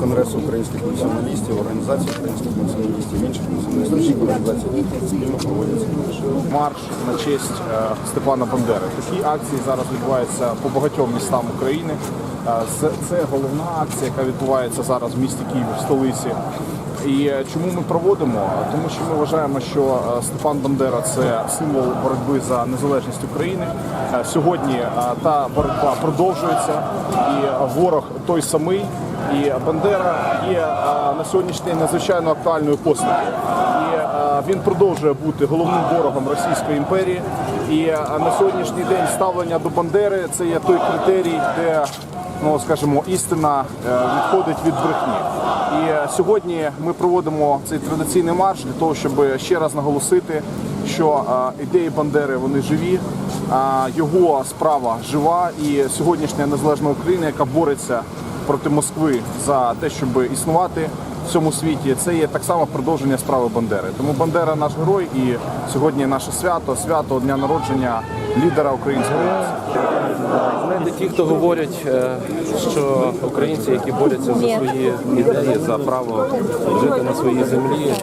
Конгресу українських націоналістів, організації українських націоналістів, інших націоналістичних організацій, які спільно проводять марш. на честь е, Степана Бандери. Такі акції зараз відбуваються по багатьом містам України. Е, Це, головна акція, яка відбувається зараз в місті Києві, в столиці. І е, чому ми проводимо? Тому що ми вважаємо, що Степан Бандера це символ боротьби за незалежність України. Сьогодні та боротьба продовжується, і ворог той самий. І Бандера є е, на сьогоднішній день надзвичайно актуальною постаттю. І е, він продовжує бути головним ворогом Російської імперії. І е, на сьогоднішній день ставлення до Бандери це є той критерій, де ну скажімо, істина відходить від брехні. І сьогодні ми проводимо цей традиційний марш для того, щоб ще раз наголосити, що ідеї Бандери вони живі, його справа жива, і сьогоднішня незалежна Україна, яка бореться проти Москви за те, щоб існувати в цьому світі, це є так само продовження справи Бандери. Тому Бандера наш герой, і сьогодні наше свято, свято дня народження лідера української нації. Знаєте, ті, хто говорять, е, що українці, які борються за свої ідеї, за право жити на своїй землі, е,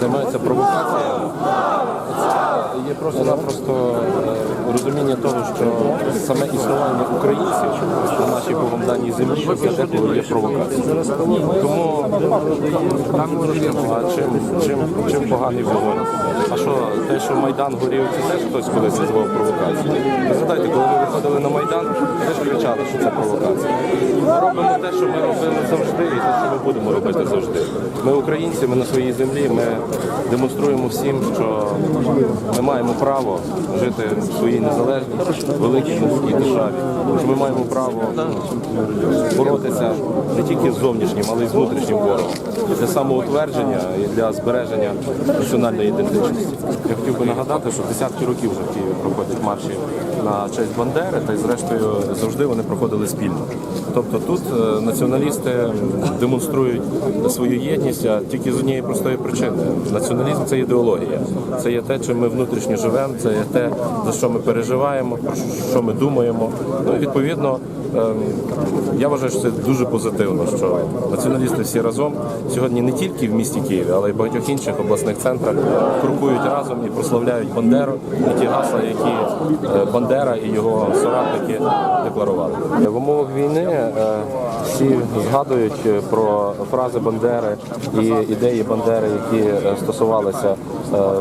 займаються провокацією. Є просто-напросто е, розуміння того, що саме існування українців на нашій Богом даній землі це є провокацією. Тому а чим, чим, чим поганий вогонь? А що, те, що Майдан горів, це теж хтось колись назвав провокацією. Ви згадайте, коли ви виходили на Майдан, ви ж кричали, що це провокація. Ми робимо те, що ми робили завжди, і те, що ми будемо робити завжди. Ми українці, ми на своїй землі, ми демонструємо всім, що ми маємо право жити в своїй незалежній, великій морській державі. Ми маємо право боротися не тільки з зовнішнім, але й з внутрішнім ворогом для самоутвердження і для збереження національної ідентичності. Я хотів би нагадати, що десятки років вже в Києві проходять марші на честь Бандери, та й зрештою завжди вони проходили спільно. Тобто тут е, націоналісти демонструють свою єдність а тільки з однієї простої причини. Націоналізм це ідеологія, це є те, чим ми внутрішньо живемо, це є те, за що ми переживаємо, про що ми думаємо. Ну відповідно. Ем, Я вважаю, що це дуже позитивно, що націоналісти всі разом сьогодні не тільки в місті Києві, але й в багатьох інших обласних центрах крокують разом і прославляють Бандеру і ті гасла, які е, Бандера і його соратники декларували. В умовах війни е, всі згадують е, про фрази Бандери і ідеї Бандери, які стосувалися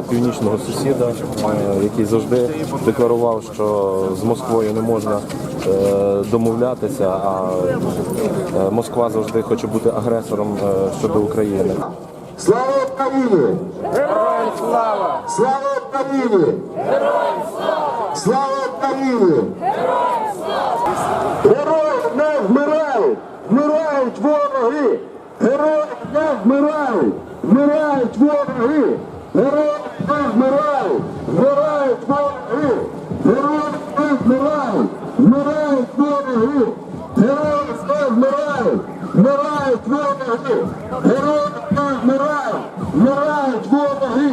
північного сусіда, е, який завжди декларував, що з Москвою не можна е, домовлятися, а е, Москва завжди хоче бути агресором е, щодо України. Слава Україні! Героям слава! Слава Україні! Героям слава! Слава Україні! Героям слава! Герої не вмирають! Вмирають вороги! Герої не вмирають! Вмирають вороги! Герої не вмирають! Вмирають вороги! Герої не вмирають! Вмирають вороги! Герої не вмирають! Вмирають вороги! Герої не вмирають! Вмирають вороги!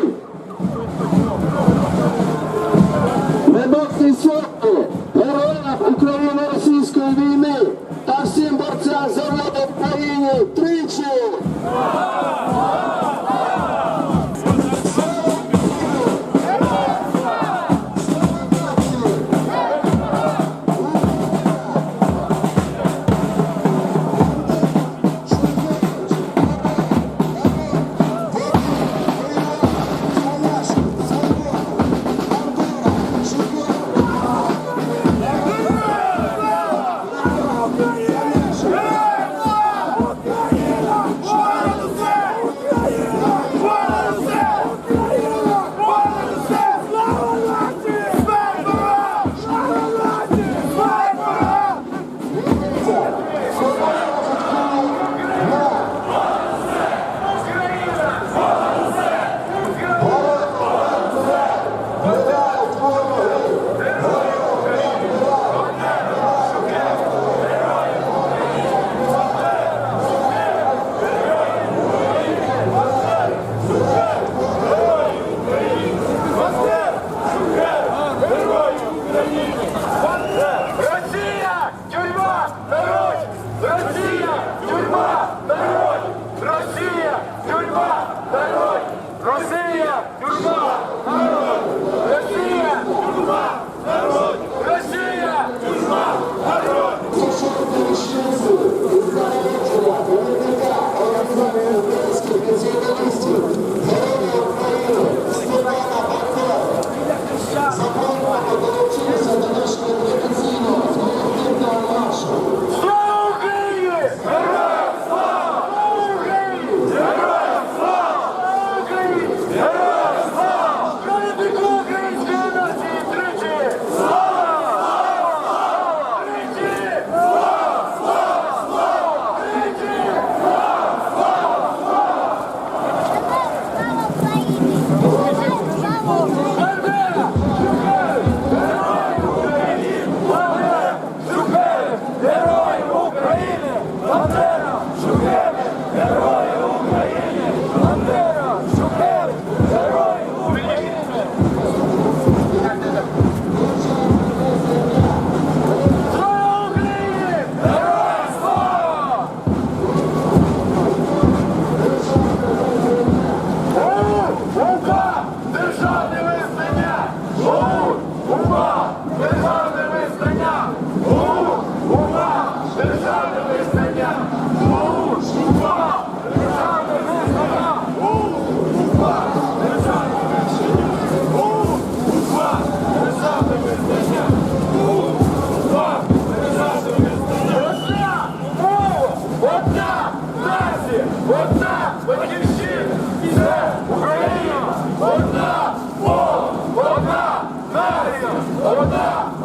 원나 나리요 원나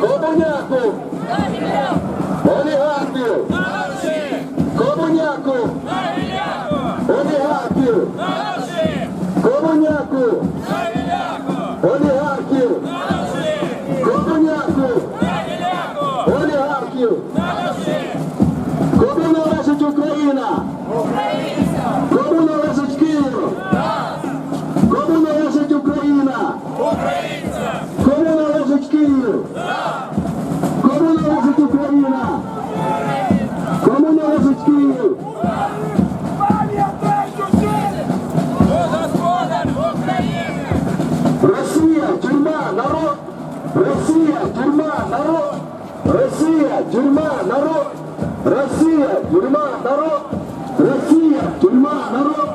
Комуняку! Олігархів! Комуняку! Олігархів! Комуняку! Олігархів! Комуняку! Олігархів! Кому належить Україна? Кому Росія, тюрма, народ! Росія, тюрма, народ! Росія, тюрма, народ! Росія, тюрма, народ!